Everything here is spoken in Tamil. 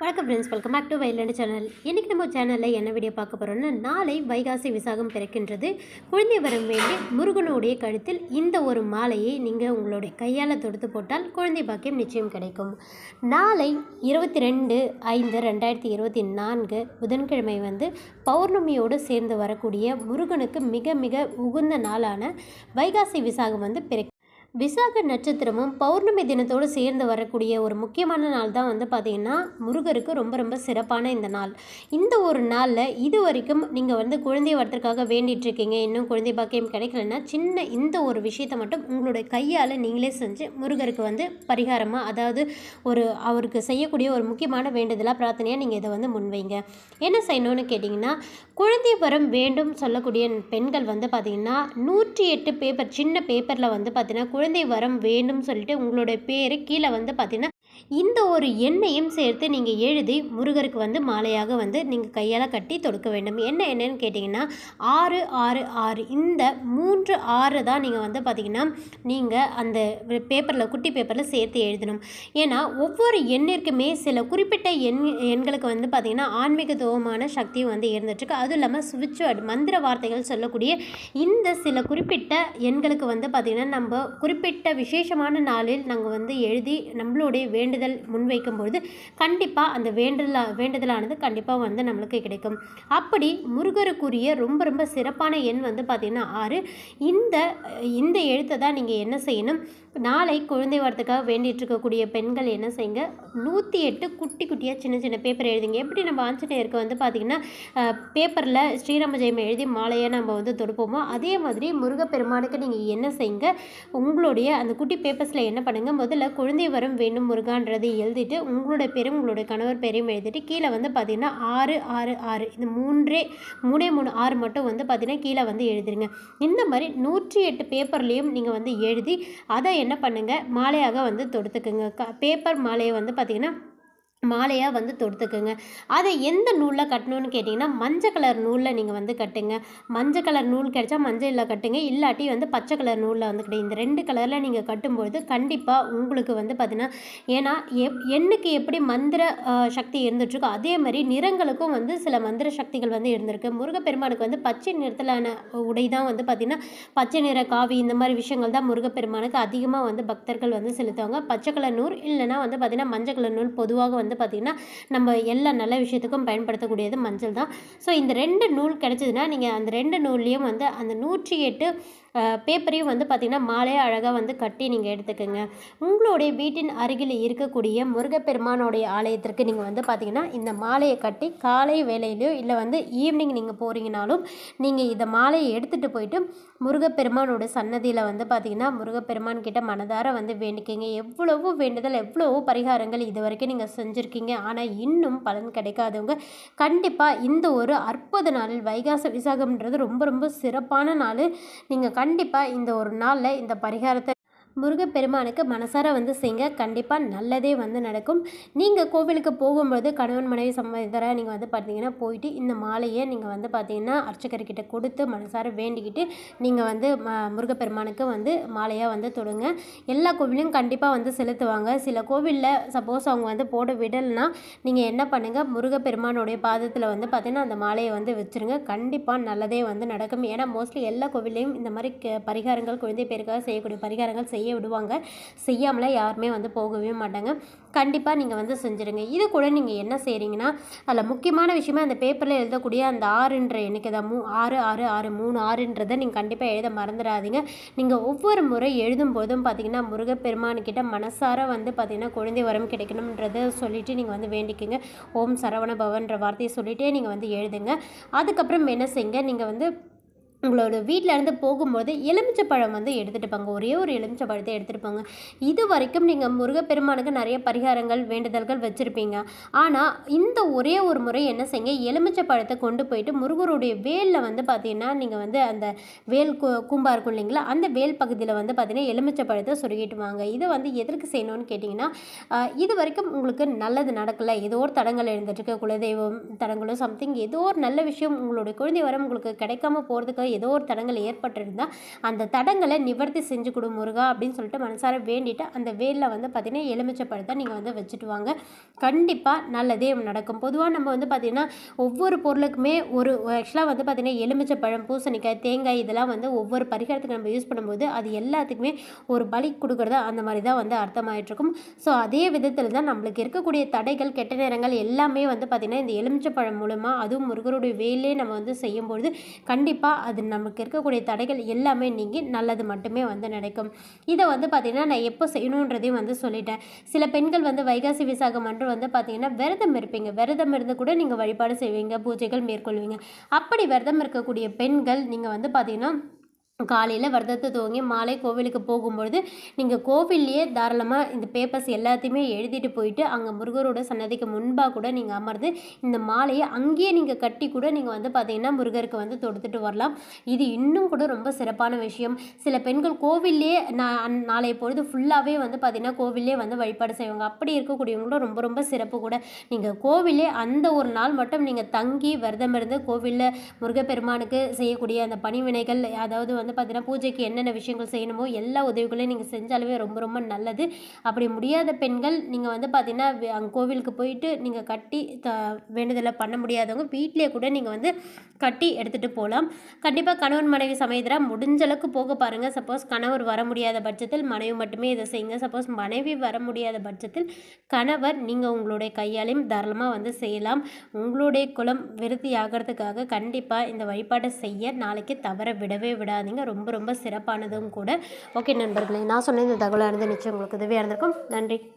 வணக்கம் friends welcome back to violent channel இன்றைக்கி நம்ம சேனலில் என்ன வீடியோ பார்க்க போகிறோம்னா நாளை வைகாசி விசாகம் பிறக்கின்றது. குழந்தை வரம் வேண்டி முருகனுடைய கழுத்தில் இந்த ஒரு மாலையை நீங்கள் உங்களுடைய கையால் தொடுத்து போட்டால் குழந்தை பாக்கியம் நிச்சயம் கிடைக்கும். நாளை இருபத்தி ரெண்டு ஐந்து ரெண்டாயிரத்தி இருபத்தி நான்கு புதன்கிழமை வந்து பௌர்ணமியோடு சேர்ந்து வரக்கூடிய முருகனுக்கு மிக மிக உகுந்த நாளான வைகாசி விசாகம் வந்து பிறக்க விசாக நட்சத்திரமும் பௌர்ணமி தினத்தோடு சேர்ந்து வரக்கூடிய ஒரு முக்கியமான நாள் தான் வந்து பார்த்திங்கன்னா முருகருக்கு ரொம்ப ரொம்ப சிறப்பான இந்த நாள். இந்த ஒரு நாளில் இது வரைக்கும் நீங்கள் வந்து குழந்தை வரத்துக்காக வேண்டிட்டு இருக்கீங்க. இன்னும் குழந்தை பாக்கியம் கிடைக்கலன்னா சின்ன இந்த ஒரு விஷயத்தை மட்டும் உங்களுடைய கையால் நீங்களே செஞ்சு முருகருக்கு வந்து பரிகாரமாக அதாவது ஒரு அவருக்கு செய்யக்கூடிய ஒரு முக்கியமான வேண்டுதலாக பிரார்த்தனையாக நீங்கள் இதை வந்து முன்வைங்க. என்ன செய்யணும்னு கேட்டிங்கன்னா குழந்தை வரம் வேண்டும் சொல்லக்கூடிய பெண்கள் வந்து பார்த்திங்கன்னா நூற்றி எட்டு பேப்பர் சின்ன பேப்பரில் வந்து பார்த்திங்கன்னா குழந்தை வரம் வேண்டும் சொல்லிட்டு உங்களுடைய பேர் கீழே வந்து பார்த்தீங்கன்னா இந்த ஒரு எண்ணையும் சேர்த்து நீங்கள் எழுதி முருகருக்கு வந்து மாலையாக வந்து நீங்கள் கையால் கட்டி தொடுக்க வேண்டும். என்ன என்னன்னு கேட்டிங்கன்னா ஆறு ஆறு ஆறு. இந்த மூன்று ஆறு தான் நீங்கள் வந்து பார்த்திங்கன்னா நீங்கள் அந்த பேப்பரில் குட்டி பேப்பரில் சேர்த்து எழுதணும். ஏன்னா ஒவ்வொரு எண்ணிற்குமே சில குறிப்பிட்ட எண் எண்களுக்கு வந்து பார்த்திங்கன்னா ஆன்மீகத்துவமான சக்தியும் வந்து இருந்துட்டுருக்கு. அதுவும் இல்லாமல் சுவிட்ச் மந்திர வார்த்தைகள் சொல்லக்கூடிய இந்த சில குறிப்பிட்ட எண்களுக்கு வந்து பார்த்திங்கன்னா நம்ம குறிப்பிட்ட விசேஷமான நாளில் நாங்கள் வந்து எழுதி நம்மளுடைய வேண்டுதல் முன்வைக்கும் பொழுது கண்டிப்பாக அந்த வேண்டுதலா வேண்டுதலானது கண்டிப்பாக வந்து நம்மளுக்கு கிடைக்கும். அப்படி முருகருக்குரிய ரொம்ப ரொம்ப சிறப்பான எண் வந்து பார்த்திங்கன்னா ஆறு. இந்த இந்த எழுத்தை தான் நீங்கள் என்ன செய்யணும்? நாளை குழந்தை வரத்துக்காக வேண்டிட்டு இருக்கக்கூடிய பெண்கள் என்ன செய்யுங்க? நூற்றி எட்டு குட்டி குட்டியாக சின்ன சின்ன பேப்பர் எழுதுங்க. எப்படி நம்ம ஆஞ்சநேயருக்கு வந்து பார்த்திங்கன்னா பேப்பரில் ஸ்ரீராம ஜெயம் எழுதி மாலையை நம்ம வந்து தொடுப்போமோ அதே மாதிரி முருகப்பெருமானுக்கு நீங்கள் என்ன செய்யுங்க? உங்களுடைய அந்த குட்டி பேப்பர்ஸில் என்ன பண்ணுங்கள் முதல்ல குழந்தை வரம் வேண்டும் முருகான்றதை எழுதிட்டு உங்களுடைய பேரும் உங்களுடைய கணவர் பேரையும் எழுதிட்டு கீழே வந்து பார்த்திங்கன்னா ஆறு ஆறு ஆறு இந்த மூன்றே மூணே மூணு ஆறு மட்டும் வந்து பார்த்திங்கன்னா கீழே வந்து எழுதிருங்க. இந்த மாதிரி நூற்றி எட்டு பேப்பர்லேயும் நீங்கள் வந்து எழுதி அதை என்ன என்ன பண்ணுங்கள் மாலையாக வந்து தொடுத்துக்குங்க. க பேப்பர் மாலையை வந்து பார்த்திங்கன்னா மாலையாக வந்து தொடுத்துக்குங்க. அதை எந்த நூலில் கட்டணும்னு கேட்டிங்கன்னா மஞ்சள் கலர் நூலில் நீங்கள் வந்து கட்டுங்க. மஞ்சள் கலர் நூல் கிடைச்சா மஞ்சளில் கட்டுங்க. இல்லாட்டி வந்து பச்சை கலர் நூலில் வந்து கட்டுங்க இந்த ரெண்டு கலரில் நீங்கள் கட்டும்பொழுது கண்டிப்பாக உங்களுக்கு வந்து பார்த்தீங்கன்னா ஏன்னா எப் எண்ணுக்கு எப்படி மந்திர சக்தி இருந்துட்டுருக்கோ அதே மாதிரி நிறங்களுக்கும் வந்து சில மந்திர சக்திகள் வந்து இருந்திருக்கு. முருகப்பெருமானுக்கு வந்து பச்சை நிறத்திலான உடை தான் வந்து பார்த்திங்கன்னா பச்சை நிற காவி இந்த மாதிரி விஷயங்கள் தான் முருகப்பெருமானுக்கு அதிகமாக வந்து பக்தர்கள் வந்து செலுத்துவாங்க. பச்சை கலர் நூல் இல்லைன்னா வந்து பார்த்திங்கன்னா மஞ்சள் கலர் நூல் பொதுவாக வந்து பார்த்திங்கன்னா நம்ம எல்லா நல்ல விஷயத்துக்கும் பயன்படுத்தக்கூடியது மஞ்சள் தான். ஸோ இந்த ரெண்டு நூல் கிடச்சிதுன்னா நீங்கள் அந்த ரெண்டு நூல்லையும் வந்து அந்த நூற்றி எட்டு பேப்பரையும் வந்து பார்த்திங்கன்னா மாலையாக அழகாக வந்து கட்டி நீங்கள் எடுத்துக்கோங்க. உங்களுடைய வீட்டின் அருகில் இருக்கக்கூடிய முருகப்பெருமானுடைய ஆலயத்திற்கு நீங்கள் வந்து பார்த்திங்கன்னா இந்த மாலையை கட்டி காலை வேலையிலையோ இல்லை வந்து ஈவினிங் நீங்கள் போகிறீங்கனாலும் நீங்கள் இந்த மாலையை எடுத்துகிட்டு போயிட்டு முருகப்பெருமானோட சன்னதியில் வந்து பார்த்திங்கன்னா முருகப்பெருமான் கிட்ட மனதார வந்து வேண்டிக்கிங்க. எவ்வளவோ வேண்டுதல் எவ்வளவோ பரிகாரங்கள் இது வரைக்கும் நீங்கள் செஞ்சுருக்கீங்க. ஆனால் இன்னும் பலன் கிடைக்காதவங்க கண்டிப்பாக இந்த ஒரு அற்புத நாளில் வைகாச விசாகம்ன்றது ரொம்ப ரொம்ப சிறப்பான நாள் நீங்கள் கண்டிப்பாக இந்த ஒரு நாளில் இந்த பரிகாரத்தை முருகப்பெருமானுக்கு மனசார வந்து செய்யுங்க கண்டிப்பாக நல்லதே வந்து நடக்கும். நீங்கள் கோவிலுக்கு போகும்போது கணவன் மனைவி சம்மதராக நீங்கள் வந்து பார்த்தீங்கன்னா போயிட்டு இந்த மாலையை நீங்கள் வந்து பார்த்தீங்கன்னா அர்ச்சகர்கிட்ட கொடுத்து மனசார வேண்டிக்கிட்டு நீங்கள் வந்து ம- முருகப்பெருமானுக்கு வந்து மாலையாக வந்து தொடுங்க. எல்லா கோவிலையும் கண்டிப்பாக வந்து செலுத்துவாங்க. சில கோவிலில் சப்போஸ் அவங்க வந்து போட விடலைன்னா நீங்கள் என்ன பண்ணுங்கள் முருகப்பெருமானுடைய பாதத்தில் வந்து பார்த்தீங்கன்னா அந்த மாலையை வந்து வச்சுருங்க. கண்டிப்பாக நல்லதே வந்து நடக்கும். ஏன்னா மோஸ்ட்லி எல்லா கோவில்லையும் இந்த மாதிரி க- பரிகாரங்கள் குழந்தை பேருக்காக செய்யக்கூடிய பரிகாரங்கள் செய்ய விடுவாங்க. செய்யாமலாம் யாருமே வந்து போகவே மாட்டாங்க. கண்டிப்பாக நீங்கள் வந்து செஞ்சுருங்க. இது கூட நீங்கள் என்ன செய்கிறீங்கன்னா அதில் முக்கியமான விஷயமா அந்த பேப்பரில் எழுதக்கூடிய அந்த ஆறுன்ற எண்ணிக்கை தான். மூ ஆறு ஆறு ஆறு மூணு ஆறுன்றதை நீங்கள் கண்டிப்பாக எழுத மறந்துடாதீங்க. நீங்கள் ஒவ்வொரு முறை எழுதும் போதும் பார்த்தீங்கன்னா முருகப்பெருமானுக்கிட்ட மனசார வந்து பார்த்தீங்கன்னா குழந்தை வரம் கிடைக்கணுன்றதை சொல்லிட்டு நீங்கள் வந்து வேண்டிக்கங்க. ஓம் சரவண பவன்ற வார்த்தையை சொல்லிட்டே நீங்கள் வந்து எழுதுங்க. அதுக்கப்புறம் என்ன செய்யுங்க? நீங்கள் வந்து உங்களோட வீட்டில் இருந்து போகும்போது எலுமிச்சை பழம் வந்து எடுத்துகிட்டு போங்க. ஒரே ஒரு எலுமிச்சை பழத்தை எடுத்துகிட்டு போங்க. இது வரைக்கும் நீங்கள் முருகப்பெருமானுக்கு நிறைய பரிகாரங்கள் வேண்டுதல்கள் வச்சுருப்பீங்க. ஆனால் இந்த ஒரே ஒரு முறை என்ன செய்யுங்க? எலுமிச்சை பழத்தை கொண்டு போயிட்டு முருகருடைய வேலில் வந்து பார்த்தீங்கன்னா நீங்கள் வந்து அந்த வேல் கூம்பா இருக்கும் இல்லைங்களா? அந்த வேல் பகுதியில் வந்து பார்த்தீங்கன்னா எலுமிச்சை பழத்தை வாங்க. இதை வந்து எதற்கு செய்யணும்னு கேட்டிங்கன்னா இது வரைக்கும் உங்களுக்கு நல்லது நடக்கலை. ஏதோ ஒரு தடங்கள் இருந்துட்டுருக்கு குலதெய்வம் தடங்களோ சம்திங் ஏதோ ஒரு நல்ல விஷயம் உங்களுடைய குழந்தை வரம் உங்களுக்கு கிடைக்காம போகிறதுக்கு ஏதோ ஒரு தடங்கள் ஏற்பட்டிருந்தால் அந்த தடங்களை நிவர்த்தி செஞ்சு கொடு முருகா அப்படின்னு சொல்லிட்டு மனசார வேண்டிட்டு அந்த வேலில் வந்து பார்த்திங்கன்னா எலுமிச்சப்பழத்தை நீங்கள் வந்து வச்சுட்டு வாங்க கண்டிப்பாக நல்லதே நடக்கும். பொதுவாக நம்ம வந்து பார்த்திங்கன்னா ஒவ்வொரு பொருளுக்குமே ஒரு ஆக்சுவலாக வந்து பார்த்திங்கன்னா எலுமிச்சப்பழம் பூசணிக்காய் தேங்காய் இதெல்லாம் வந்து ஒவ்வொரு பரிகாரத்துக்கு நம்ம யூஸ் பண்ணும்போது அது எல்லாத்துக்குமே ஒரு பலி கொடுக்குறது அந்த மாதிரி தான் வந்து அர்த்தமாயிட்டிருக்கும். ஸோ அதே விதத்தில் தான் நம்மளுக்கு இருக்கக்கூடிய தடைகள் கெட்ட நேரங்கள் எல்லாமே வந்து பார்த்திங்கன்னா இந்த எலுமிச்சப்பழம் மூலமாக அதுவும் முருகருடைய வேலையே நம்ம வந்து செய்யும்பொழுது கண்டிப்பாக அது நமக்கு இருக்கக்கூடிய தடைகள் எல்லாமே நீங்கி நல்லது மட்டுமே வந்து நடக்கும். இதை வந்து பார்த்திங்கன்னா நான் எப்போ செய்யணுன்றதையும் வந்து சொல்லிட்டேன். சில பெண்கள் வந்து வைகாசி விசாகம் அன்று வந்து பார்த்திங்கன்னா விரதம் இருப்பீங்க. விரதம் இருந்து கூட நீங்கள் வழிபாடு செய்வீங்க பூஜைகள் மேற்கொள்வீங்க. அப்படி விரதம் இருக்கக்கூடிய பெண்கள் நீங்கள் வந்து பார்த்திங்கன்னா காலையில் விரதத்தை துவங்கி மாலை கோவிலுக்கு போகும்பொழுது நீங்கள் கோவில்லையே தாராளமாக இந்த பேப்பர்ஸ் எல்லாத்தையுமே எழுதிட்டு போயிட்டு அங்கே முருகரோட சன்னதிக்கு முன்பாக கூட நீங்கள் அமர்ந்து இந்த மாலையை அங்கேயே நீங்கள் கட்டி கூட நீங்கள் வந்து பார்த்தீங்கன்னா முருகருக்கு வந்து தொடுத்துட்டு வரலாம். இது இன்னும் கூட ரொம்ப சிறப்பான விஷயம். சில பெண்கள் கோவில்லையே நான் நாளைய பொழுது ஃபுல்லாகவே வந்து பார்த்திங்கன்னா கோவில்லே வந்து வழிபாடு செய்வாங்க. அப்படி இருக்கக்கூடியவங்களும் ரொம்ப ரொம்ப சிறப்பு கூட. நீங்கள் கோவிலே அந்த ஒரு நாள் மட்டும் நீங்கள் தங்கி விரதம் இருந்து கோவிலில் முருகப்பெருமானுக்கு செய்யக்கூடிய அந்த பணிவினைகள் அதாவது வந்து பார்த்தீங்கன்னா பூஜைக்கு என்னென்ன விஷயங்கள் செய்யணுமோ எல்லா உதவிகளையும் நீங்கள் செஞ்சாலுமே ரொம்ப ரொம்ப நல்லது. அப்படி முடியாத பெண்கள் நீங்கள் வந்து பார்த்தீங்கன்னா அங்கே கோவிலுக்கு போயிட்டு நீங்கள் கட்டி த வேண்டுதலை பண்ண முடியாதவங்க வீட்டிலேயே கூட நீங்கள் வந்து கட்டி எடுத்துகிட்டு போகலாம் கண்டிப்பாக கணவன் மனைவி சமயத்தில் முடிஞ்ச அளவுக்கு போக பாருங்கள் சப்போஸ் கணவர் வர முடியாத பட்சத்தில் மனைவி மட்டுமே இதை செய்யுங்க. சப்போஸ் மனைவி வர முடியாத பட்சத்தில் கணவர் நீங்கள் உங்களுடைய கையாலையும் தாராளமாக வந்து செய்யலாம். உங்களுடைய குலம் விருத்தி ஆகிறதுக்காக கண்டிப்பாக இந்த வழிபாட்டை செய்ய நாளைக்கு தவற விடவே விடாதீங்க. ரொம்ப ரொம்ப சிறப்பானதும் கூட. ஓகே நண்பர்களே நான் சொன்ன இந்த தகவலானது நிச்சயம் உங்களுக்கு உதவியாக இருந்திருக்கும். நன்றி.